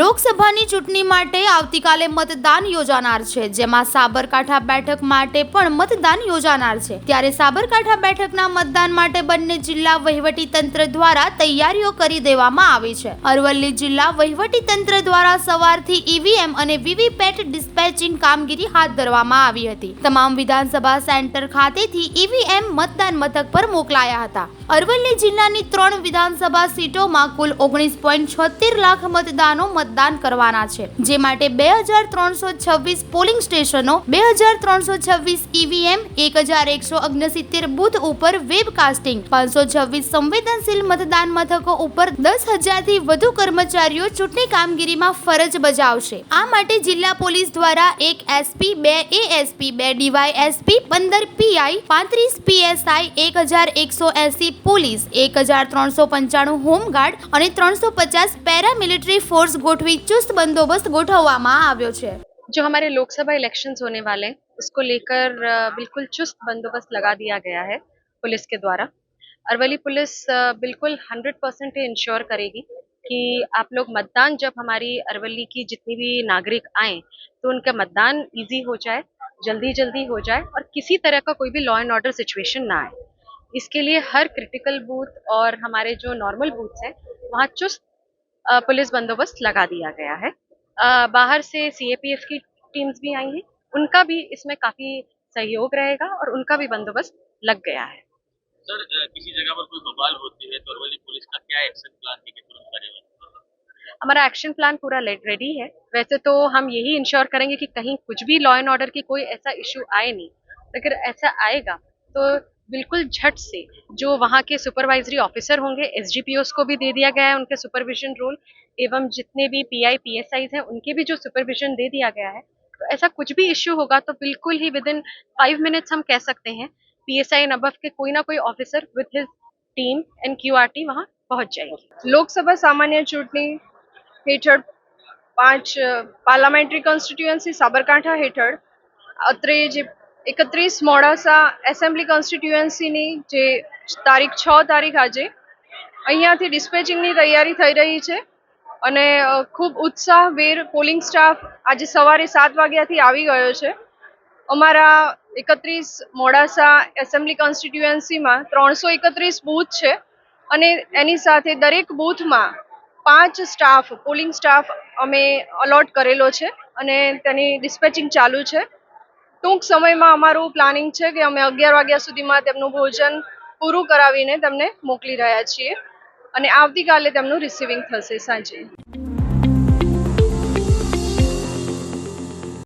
લોકસભાની ચૂંટણી માટે આવતીકાલે મતદાન યોજાનાર છે, જેમાં સાબરકાંઠા બેઠક માટે પણ મતદાન યોજાનાર છે. ત્યારે સાબરકાંઠા બેઠકના મતદાન માટે બંને જિલ્લા વહીવટી તંત્ર દ્વારા તૈયારીઓ કરી દેવામાં આવી છે. અરવલ્લી જિલ્લા વહીવટી તંત્ર દ્વારા સવારથી ઈવીએમ અને વીવીપેટ ડિસ્પેચિંગ કામગીરી હાથ ધરવામાં આવી હતી. તમામ વિધાનસભા સેન્ટર ખાતેથી ઈવીએમ મતદાન મથક પર મોકલાયા હતા. અરવલ્લી જિલ્લાની ત્રણ વિધાનસભા સીટોમાં કુલ ઓગણીસ લાખ મતદાનો મતદાન કરવાના છે. જે માટે બે હજાર ત્રણસો છવ્વીસ પોલિંગ સ્ટેશનો, બે હજાર ત્રણસો છવ્વીસ ઈવીએમ, એક હજાર એકસો ઓગણસિત્તેર બુથ ઉપર વેબકાસ્ટિંગ, પાંચસો છવ્વીસ સંવેદનશીલ મતદાન મથકો ઉપર દસ હજારથી વધુ કર્મચારીઓ ચૂંટણી કામગીરીમાં ફરજ બજાવશે. આ માટે જિલ્લા પોલીસ દ્વારા એક એસપી, બે એએસપી, બે ડીવાય એસપી પંદર પીઆઈ, પાંત્રીસ પીએસઆઈ, એક હજાર એકસો એસી પોલીસ, એક હજાર ત્રણસો પંચાણું હોમગાર્ડ અને ત્રણસો પચાસ પેરામિલિટરી ફોર્સ ગોઠવી ચુસ્ત બંદોબસ્ત ગોઠવવામાં આવ્યો છે जो हमारे लोकसभा इलेक्शंस होने वाले हैं उसको लेकर अ, बिल्कुल चुस्त बंदोबस्त लगा दिया गया है पुलिस के द्वारा अरवली पुलिस अ, बिल्कुल हंड्रेड परसेंट इंश्योर करेगी कि आप लोग मतदान जब हमारी अरवली की जितनी भी नागरिक आए तो उनका मतदान इजी हो जाए जल्दी जल्दी हो जाए और किसी तरह का कोई भी लॉ एंड ऑर्डर सिचुएशन ना आए इसके लिए हर क्रिटिकल बूथ और हमारे जो नॉर्मल बूथ्स हैं वहाँ चुस्त अ, पुलिस बंदोबस्त लगा दिया गया है। बाहर से सीएपीएफ की टीम्स भी आई हैं। उनका भी इसमें काफ़ी सहयोग रहेगा और उनका भी बंदोबस्त लग गया है। सर किसी जगह पर कोई बवाल होती है तो अरवली पुलिस का क्या एक्शन प्लान है कि तुरंत कार्यवाही हमारा एक्शन प्लान पूरा रेडी है। वैसे तो हम यही इंश्योर करेंगे कि कहीं कुछ भी लॉ एंड ऑर्डर की कोई ऐसा इशू आए नहीं। अगर ऐसा आएगा तो बिल्कुल झट से जो वहाँ के सुपरवाइजरी ऑफिसर होंगे एस को भी दे दिया गया है उनके सुपरविजन रोल एवं जितने भी P I P S Is हैं उनके भी जो सुपरविजन दे दिया गया है तो ऐसा कुछ भी इश्यू होगा तो बिल्कुल ही विद इन फाइव मिनट्स हम कह सकते हैं पी एस आई नबफ के कोई ना कोई officer with his team and Q R T वहाँ पहुँच जाएगी લોકસભા સામાન્ય ચૂંટણી હેઠળ પાંચ પાર્લામેન્ટરી કોન્સ્ટિટ્યુઅન્સી સાબરકાંઠા હેઠળ અત્રે જે એકત્રીસ મોડાસા એસેમ્બલી કોન્સ્ટિટ્યુએન્સીની જે તારીખ છ તારીખ આજે, અહીંયાથી ડિસ્પેચિંગની તૈયારી થઈ રહી છે અને ખૂબ ખૂબ ઉત્સાહભેર પોલિંગ સ્ટાફ આજે સવારે સાત વાગ્યાથી આવી ગયો છે. અમારા એકત્રીસ મોડાસા એસેમ્બલી કોન્સ્ટિટ્યુએન્સીમાં ત્રણસો એકત્રીસ બૂથ છે અને એની સાથે દરેક બૂથમાં પાંચ સ્ટાફ, પોલિંગ સ્ટાફ અમે અલોટ કરેલો છે અને તેની ડિસ્પેચિંગ ચાલુ છે. ટૂંક સમયમાં અમારું પ્લાનિંગ છે કે અમે અગિયાર વાગ્યા સુધીમાં તેમનું ભોજન પૂરું કરાવીને તેમને મોકલી રહ્યા છીએ અને આવતીકાલે તેમનું રિસીવિંગ થશે સાંજે.